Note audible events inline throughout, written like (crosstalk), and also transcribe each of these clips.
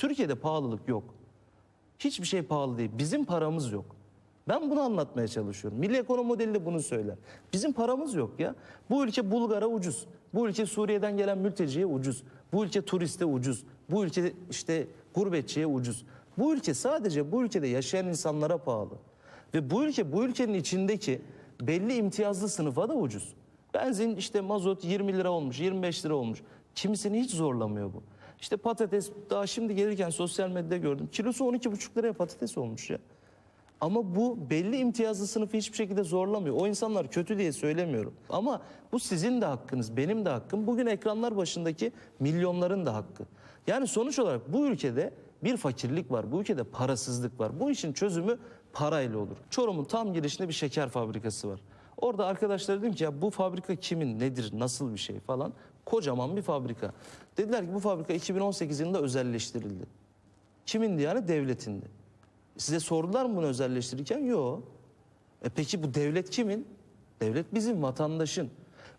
Türkiye'de pahalılık yok. Hiçbir şey pahalı değil. Bizim paramız yok. Ben bunu anlatmaya çalışıyorum. Milli ekonomi modeli de bunu söyler. Bizim paramız yok ya. Bu ülke Bulgar'a ucuz. Bu ülke Suriye'den gelen mülteciye ucuz. Bu ülke turiste ucuz. Bu ülke işte gurbetçiye ucuz. Bu ülke sadece bu ülkede yaşayan insanlara pahalı. Ve bu ülke bu ülkenin içindeki belli imtiyazlı sınıfa da ucuz. Benzin işte mazot 20 lira olmuş, 25 lira olmuş. Kimisini hiç zorlamıyor bu. İşte patates daha şimdi gelirken sosyal medyada gördüm. Kilosu 12,5 liraya patates olmuş ya. Ama bu belli imtiyazlı sınıfı hiçbir şekilde zorlamıyor. O insanlar kötü diye söylemiyorum. Ama bu sizin de hakkınız, benim de hakkım. Bugün ekranlar başındaki milyonların da hakkı. Yani sonuç olarak bu ülkede bir fakirlik var. Bu ülkede parasızlık var. Bu işin çözümü parayla olur. Çorum'un tam girişinde bir şeker fabrikası var. Orada arkadaşlar dedim ki ya bu fabrika kimin, nedir, nasıl bir şey falan. Kocaman bir fabrika. Dediler ki bu fabrika 2018 yılında özelleştirildi. Kimindi yani? Devletindi. Size sordular mı bunu özelleştirirken? Yok. E peki bu devlet kimin? Devlet bizim vatandaşın.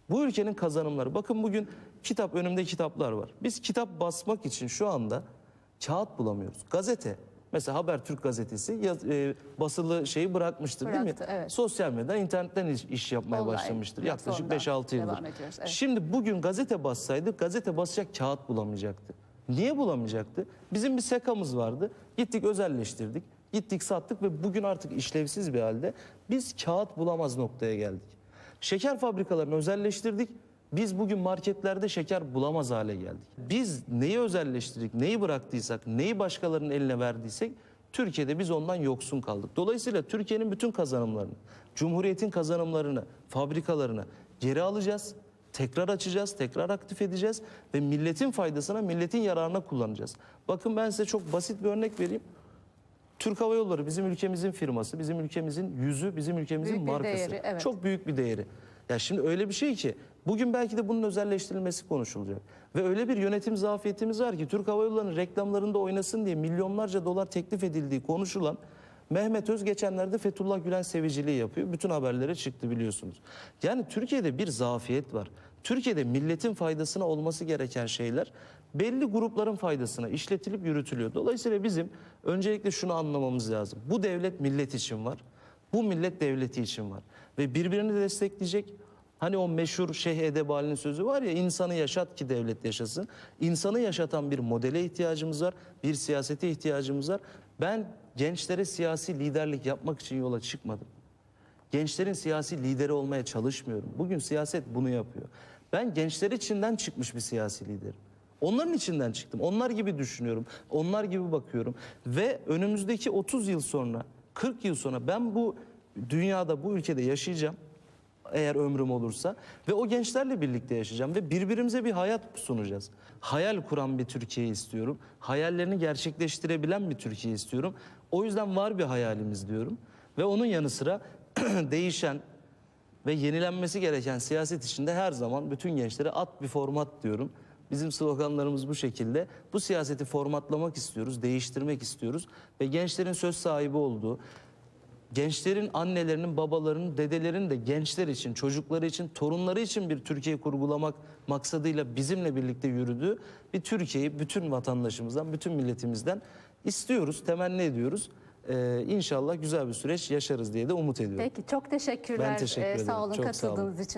Bu ülkenin kazanımları. Bakın bugün kitap önümde kitaplar var. Biz kitap basmak için şu anda kağıt bulamıyoruz. Gazete. Mesela Habertürk gazetesi yaz- e, basılı şeyi bırakmıştır değil Bıraktı, mi? evet. Sosyal medyadan internetten iş, iş yapmaya Online başlamıştır. Yaklaşık platformdan 5-6 yıldır. ediyoruz, evet. Şimdi bugün gazete bassaydı gazete basacak kağıt bulamayacaktı. Niye bulamayacaktı? Bizim bir sekamız vardı. Gittik özelleştirdik. Gittik sattık ve bugün artık işlevsiz bir halde biz kağıt bulamaz noktaya geldik. Şeker fabrikalarını özelleştirdik. Biz bugün marketlerde şeker bulamaz hale geldik. Biz neyi özelleştirdik, neyi bıraktıysak, neyi başkalarının eline verdiysek Türkiye'de biz ondan yoksun kaldık. Dolayısıyla Türkiye'nin bütün kazanımlarını, Cumhuriyet'in kazanımlarını, fabrikalarını geri alacağız. Tekrar açacağız, tekrar aktif edeceğiz ve milletin faydasına, milletin yararına kullanacağız. Bakın ben size çok basit bir örnek vereyim. Türk Hava Yolları bizim ülkemizin firması, bizim ülkemizin yüzü, bizim ülkemizin Büyük markası. değeri, evet. Çok büyük bir değeri. Ya şimdi öyle bir şey ki bugün belki de bunun özelleştirilmesi konuşulacak. Ve öyle bir yönetim zafiyetimiz var ki Türk Hava Yolları'nın reklamlarında oynasın diye milyonlarca dolar teklif edildiği konuşulan Mehmet Öz geçenlerde Fethullah Gülen seviciliği yapıyor. Bütün haberlere çıktı biliyorsunuz. Yani Türkiye'de bir zafiyet var. Türkiye'de milletin faydasına olması gereken şeyler belli grupların faydasına işletilip yürütülüyor. Dolayısıyla bizim öncelikle şunu anlamamız lazım. Bu devlet millet için var. Bu millet devleti için var. Ve birbirini destekleyecek. Hani o meşhur Şeyh Edebali'nin sözü var ya insanı yaşat ki devlet yaşasın. İnsanı yaşatan bir modele ihtiyacımız var. Bir siyasete ihtiyacımız var. Ben gençlere siyasi liderlik yapmak için yola çıkmadım. Gençlerin siyasi lideri olmaya çalışmıyorum. Bugün siyaset bunu yapıyor. Ben gençler içinden çıkmış bir siyasi liderim. Onların içinden çıktım. Onlar gibi düşünüyorum. Onlar gibi bakıyorum. Ve önümüzdeki 30 yıl sonra, 40 yıl sonra ben bu dünyada, bu ülkede yaşayacağım. Eğer ömrüm olursa ve o gençlerle birlikte yaşayacağım ve birbirimize bir hayat sunacağız. Hayal kuran bir Türkiye istiyorum. Hayallerini gerçekleştirebilen bir Türkiye istiyorum. O yüzden var bir hayalimiz diyorum. Ve onun yanı sıra (clears throat) değişen ve yenilenmesi gereken siyaset içinde her zaman bütün gençlere at bir format diyorum. Bizim sloganlarımız bu şekilde. Bu siyaseti formatlamak istiyoruz, değiştirmek istiyoruz ve gençlerin söz sahibi olduğu, gençlerin annelerinin, babalarının, dedelerinin de gençler için, çocukları için, torunları için bir Türkiye kurgulamak maksadıyla bizimle birlikte yürüdüğü bir Türkiye'yi bütün vatandaşımızdan, bütün milletimizden istiyoruz, temenni ediyoruz. Ee, inşallah güzel bir süreç yaşarız diye de umut ediyorum. Peki çok teşekkürler. Ben teşekkür Ee, ederim. Sağ olun Çok sağ olun. katıldığınız için.